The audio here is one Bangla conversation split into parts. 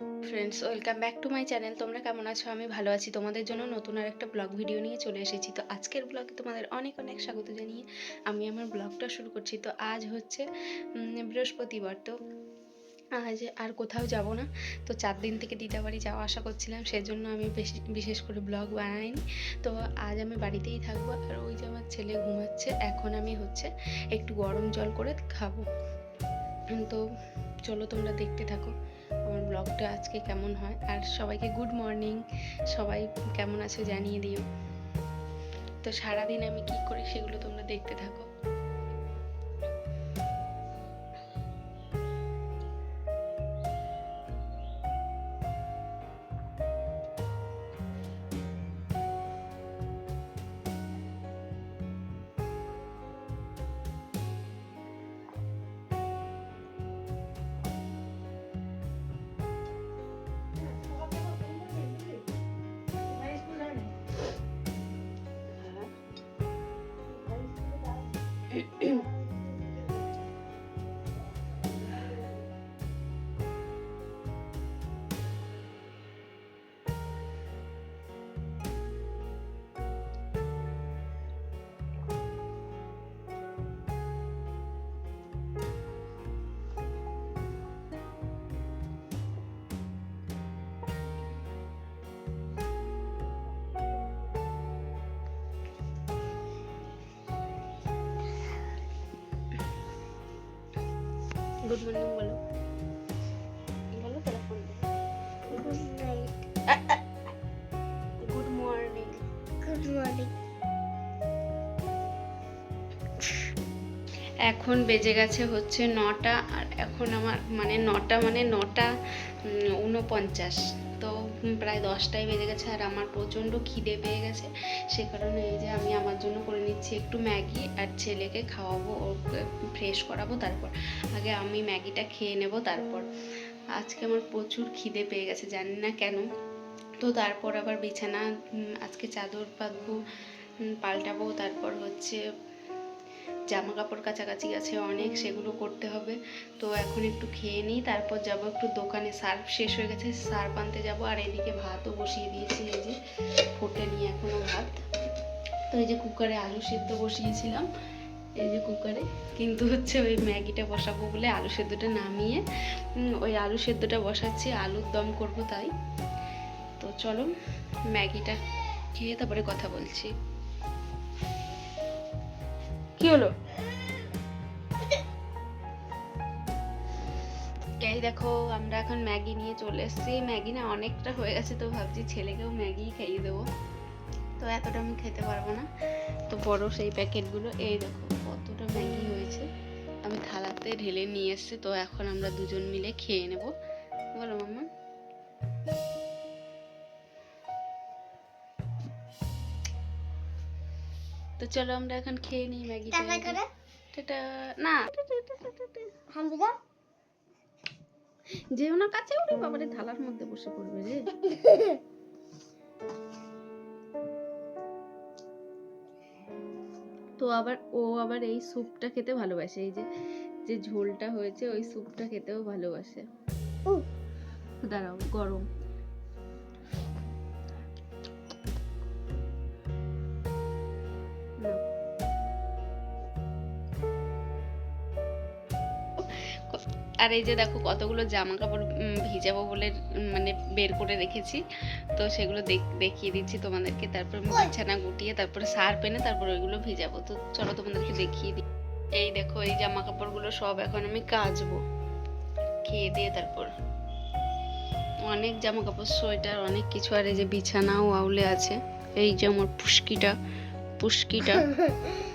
Friends welcome back to my channel তোমরা কেমন আছো? আমি ভালো আছি। তোমাদের জন্য নতুন আর একটা ব্লগ ভিডিও নিয়ে চলে এসেছি। তো আজকের ব্লগে তোমাদের অনেক অনেক স্বাগত জানিয়ে আমি আমার ব্লগটা শুরু করছি। তো আজ হচ্ছে বৃহস্পতিবার। তো আজ আর কোথাও যাব না। তো চার দিন থেকে দিদাবাড়ি যাওয়া আসা করছিলাম। সেজন্য আমি বেশি, বিশেষ করে ব্লগ বানাইনি। তো আজ আমি বাড়িতেই থাকব। আর ওই যে আমার ছেলে ঘুমাচ্ছে। এখন আমি হচ্ছে একটু গরম জল করে খাব। তো চলো তোমরা দেখতে থাকো। আমার ব্লগটা আজকে কেমন হয়? আর সবাইকে গুড মর্নিং সবাই কেমন আছে জানিয়ে দিও। তো সারাদিন আমি কি করি সেগুলো তোমরা দেখতে থাকো। Mm-hmm. গুড মর্নিং বলো বলো telephone Good night good morning Good morning. এখন বেজে গেছে হচ্ছে নটা আর এখন আমার মানে নটা মানে নটা উনপঞ্চাশ। তো প্রায় দশটায় বেজে গেছে আর আমার প্রচণ্ড খিদে পেয়ে গেছে। সে কারণে এই যে আমি আমার জন্য করে নিচ্ছি একটু ম্যাগি আর ছেলেকে খাওয়াবো, ওকে ফ্রেশ করাবো তারপর। আগে আমি ম্যাগিটা খেয়ে নেব তারপর। আজকে আমার প্রচুর খিদে পেয়ে গেছে, জানি না কেন। তো তারপর আবার বিছানা আজকে চাদর পাতবো পাল্টাবো, তারপর হচ্ছে জামা কাপড় কাছাকাছি আছে অনেক, সেগুলো করতে হবে। তো এখন একটু খেয়ে নিই, তারপর যাব একটু দোকানে। সার্ফ শেষ হয়ে গেছে, সার্ফ আনতে যাব। আর এদিকে ভাতও বসিয়ে দিয়েছি, এই যে ফুটে নিয়ে এখনও ভাত। তো এই যে কুকারে আলু সেদ্ধ বসিয়েছিলাম, এই যে কুকারে। কিন্তু হচ্ছে ওই ম্যাগিটা বসাবো বলে আলু সেদ্ধটা নামিয়ে ওই আলু সেদ্ধটা বসাচ্ছি, আলুর দম করব তাই। তো চলো ম্যাগিটা খেয়ে তারপরে কথা বলছি। কি হলো? এই দেখো, আমরা এখন ম্যাগি নিয়ে চলে এসেছি। ম্যাগি না অনেকটা হয়ে গেছে, তো ভাবছি ছেলেকেও ম্যাগি খাইয়ে দেবো। তো এতটা আমি খেতে পারব না। তো বড় সেই প্যাকেটগুলো, এই দেখো কতটা ম্যাগি হয়েছে। আমি থালাতে ঢেলে নিয়ে এসেছি, তো এখন আমরা দুজন মিলে খেয়ে নেব। বলো মাম্মা তো চলো আমরা এখন খেয়ে নিই ম্যাগিটা টাটা না। যেও না কাছে ওরে বাবারে থালার মধ্যে বসে পড়বে রে। তো আবার ও আবার এই স্যুপটা খেতে ভালোবাসে। এই যে যে ঝোলটা হয়েছে ওই স্যুপটা খেতেও ভালোবাসে। দাঁড়াও গরম। আর এই যে দেখো কতগুলো জামা কাপড় ভিজাবো বলে মানে বের করে রেখেছি। তো সেগুলো দেখ- দেখিয়ে দিচ্ছি তোমাদেরকে। তারপর বিছানা গুটিয়ে তারপরে সার পেনে তারপর ওইগুলো ভিজাবো। তো চলো তোমাদেরকে দেখিয়ে দিই। এই দেখো এই জামা কাপড়গুলো সব এখন আমি কাচবো। খেয়ে দিয়ে তারপর। অনেক জামা কাপড় সোয়েটার অনেক কিছু। আর এই যে বিছানাও আউলে আছে। এই যে আমার পুষ্কিটা পুষ্কিটা।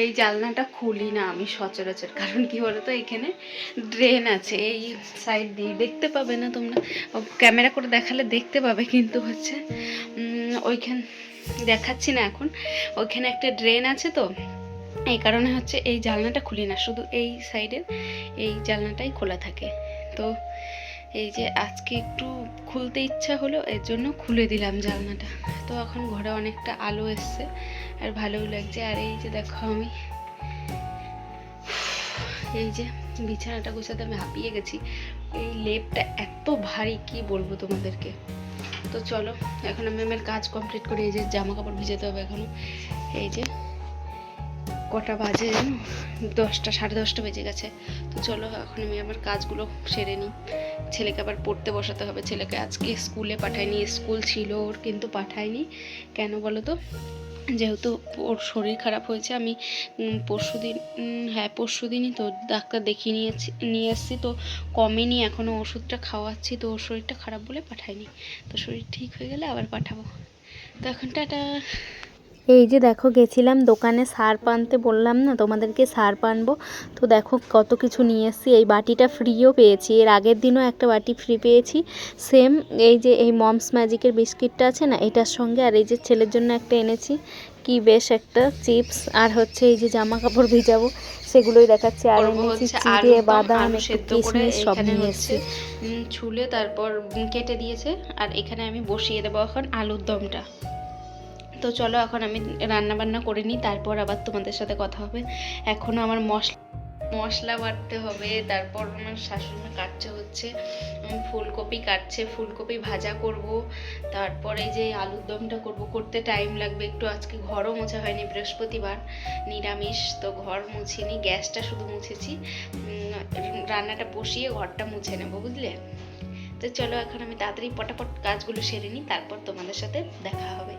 এই জানলাটা খুলি না আমি সচরাচর, কারণ কি বলতো, এখানে ড্রেন আছে, এই সাইড দিয়ে দেখতে পাবে না তোমরা। ক্যামেরা করে দেখালে দেখতে পাবে কিন্তু হচ্ছে ওইখান দেখাচ্ছি না এখন। ওইখানে একটা ড্রেন আছে তো, এই কারণে হচ্ছে এই জানলাটা খুলি না, শুধু এই সাইডের এই জানলাটাই খোলা থাকে। তো এই যে আজকে একটু খুলতে ইচ্ছা হলো, এর জন্য খুলে দিলাম জানলাটা। তো এখন ঘরে অনেকটা আলো এসছে। আর ভালোও লাগছে। আর এই যে দেখো আমি, এই যে বিছানাটা গোছাতে আমি হাঁপিয়ে গেছি। এই লেপটা এত ভারী, কি বলব তোমাদেরকে? তো চলো, এখন আমি আমার কাজ কমপ্লিট করে এই যে জামা কাপড় ভিজাতে হবে এখনও। এই যে কটা বাজে জানো দশটা, সাড়ে দশটা বেজে গেছে। তো চলো, এখন আমি আমার কাজগুলো সেরে নিই। ছেলেকে আবার পড়তে বসাতে হবে। ছেলেকে আজকে স্কুলে পাঠায়নি, স্কুল ছিল ওর, কিন্তু পাঠায়নি। কেন বলো তো? যেহেতু ওর শরীর খারাপ হয়েছে, আমি পরশু দিন হ্যাঁ পরশু দিনই তো ডাক্তার দেখিয়ে নিয়েছি, নিয়ে এসেছি। তো কমেনি এখনও ওষুধটা খাওয়াচ্ছি, তো ওর শরীরটা খারাপ বলে পাঠায়নি তো শরীর ঠিক হয়ে গেলে আবার পাঠাবো। তো এখন টাটা। এই যে দেখো গেছিলাম দোকানে সার্প আনতে বললাম না তোমাদেরকে সার্প আনব তো দেখো কত কিছু নিয়ে এসেছি এই বাটিটা ফ্রিও পেয়েছি। এর আগের দিনও একটা বাটি ফ্রি পেয়েছি। সেম এই যে এই মমস ম্যাজিকের বিস্কিটটা আছে না এটার সঙ্গে আর এই যে ছেলের জন্য একটা এনেছি। কি বেশ একটা চিপস। আর হচ্ছে এই যে জামা কাপড় ভিজাবো সেগুলোই দেখাচ্ছি। আর এনেছি চিড়ে বাদাম কিশমিশ সব এসেছি। ছুলে তারপর কেটে দিয়েছে। আর এখানে আমি বসিয়ে দেবো এখন আলুর দমটা। তো চলো এখন আমি রান্না বান্না করে নিই, তারপর আবার তোমাদের সাথে কথা হবে। এখনও আমার মশলা মশলা বাটতে হবে, তারপর আমার শাশুড়ি কাটছে হচ্ছে ফুলকপি কাটছে, ফুলকপি ভাজা করব, তারপরে যে আলুর দমটা করব, করতে টাইম লাগবে একটু, আজকে ঘরও মোছা হয়নি, বৃহস্পতিবার, নিরামিষ, তো ঘর মুছিনি, গ্যাসটা শুধু মুছেছি রান্নাটা বসিয়ে ঘরটা মুছে নেব, বুঝলে? তো চলো এখন আমি তাড়াতাড়ি পটাপট কাজগুলো সেরে নিই, তারপর তোমাদের সাথে দেখা হবে।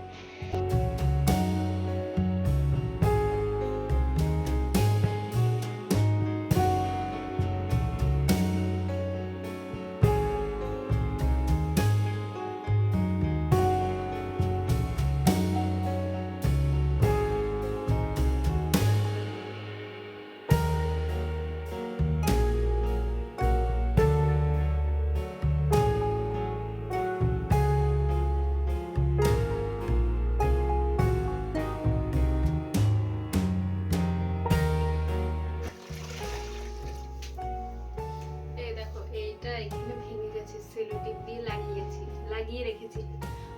লাগিয়ে রেখেছি।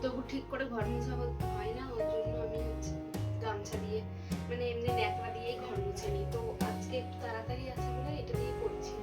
তবু ঠিক করে ঘর মোছা হয় না, ওর জন্য আমি হচ্ছে গামছা দিয়ে মানে এমনি ন্যাকড়া দিয়েই ঘর মুছে নিই। তো আজকে একটু তাড়াতাড়ি আছে বলে এটা দিয়ে করছি।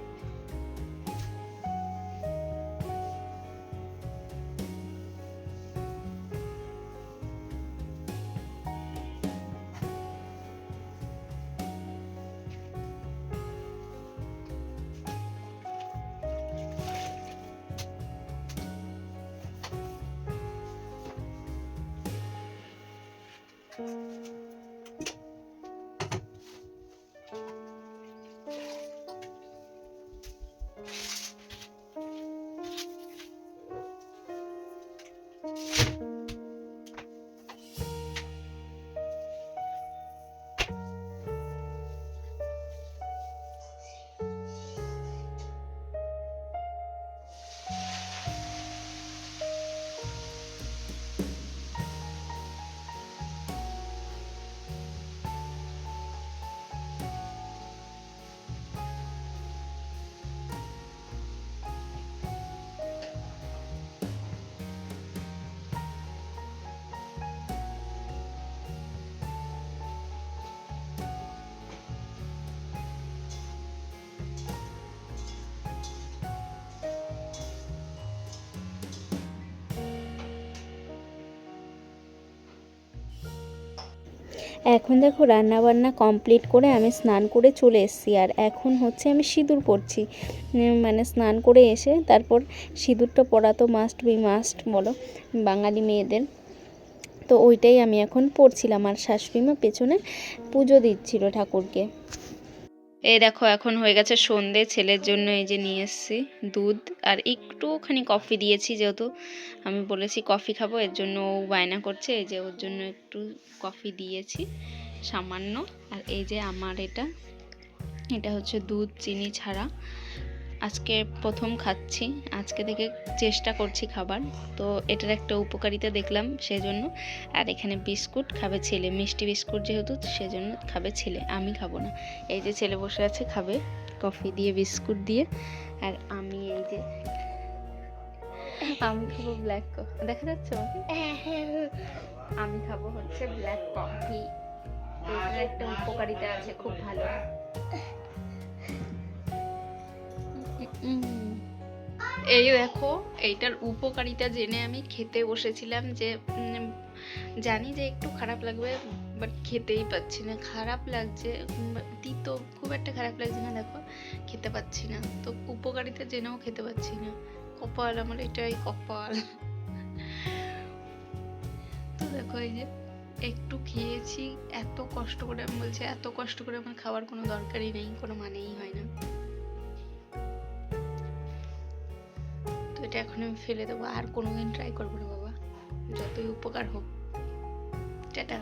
এখন দেখো রান্না বান্না কমপ্লিট করে আমি স্নান করে চলে এসেছি। আর এখন হচ্ছে আমি সিঁদুর পরছি। মানে স্নান করে এসে তারপর সিঁদুরটা পরা তো মাস্ট বি মাস্ট বলো, বাঙালি মেয়েদের। তো ওইটাই আমি এখন পড়ছিলাম আর শাশুড়িমা পেছনে পুজো দিচ্ছিল ঠাকুরকে। এই দেখো, এখন হয়ে গেছে সন্ধে। ছেলের জন্য এই যে নিয়ে এসছি দুধ। আর একটুখানি কফি দিয়েছি যেহেতু। আমি বলেছি কফি খাব, এর জন্য ও বায়না করছে। এই যে ওর জন্য একটু কফি দিয়েছি সামান্য। আর এই যে আমার এটা এটা হচ্ছে দুধ, চিনি ছাড়া। আজকে প্রথম খাচ্ছি। আজকে থেকে চেষ্টা করছি খাবার। তো এটার একটা উপকারিতা দেখলাম সেজন্য। আর এখানে বিস্কুট খাবে ছেলে। মিষ্টি বিস্কুট যেহেতু সেজন্য খাবে ছেলে। আমি খাব না। এই যে ছেলে বসে আছে খাবে। কফি দিয়ে বিস্কুট দিয়ে। আর আমি এই যে আমি খাব ব্ল্যাক কফি দেখা যাচ্ছে আমাকে? আমি খাব হচ্ছে ব্ল্যাক কফি এটার একটা উপকারিতা আছে খুব ভালো। এই দেখো, এইটার উপকারিতা জেনে আমি খেতে বসেছিলাম যে জানি যে একটু খারাপ লাগবে বাট খেতেই পাচ্ছি না। খারাপ লাগছে দিত, খুব একটা খারাপ লাগছে না, দেখো, খেতে পাচ্ছি না। তো উপকারিতা জেনেও খেতে পাচ্ছি না। কপাল, আমার এটাই কপাল। তো দেখো, এই যে একটু খেয়েছি, এত কষ্ট করে আমি বলছি, এত কষ্ট করে আমার খাওয়ার কোনো দরকারই নেই, কোনো মানেই হয় না। এটা এখন আমি ফেলে দেবো, আর কোনোদিন ট্রাই করব না বাবা। যতই উপকার হোক, টাটা।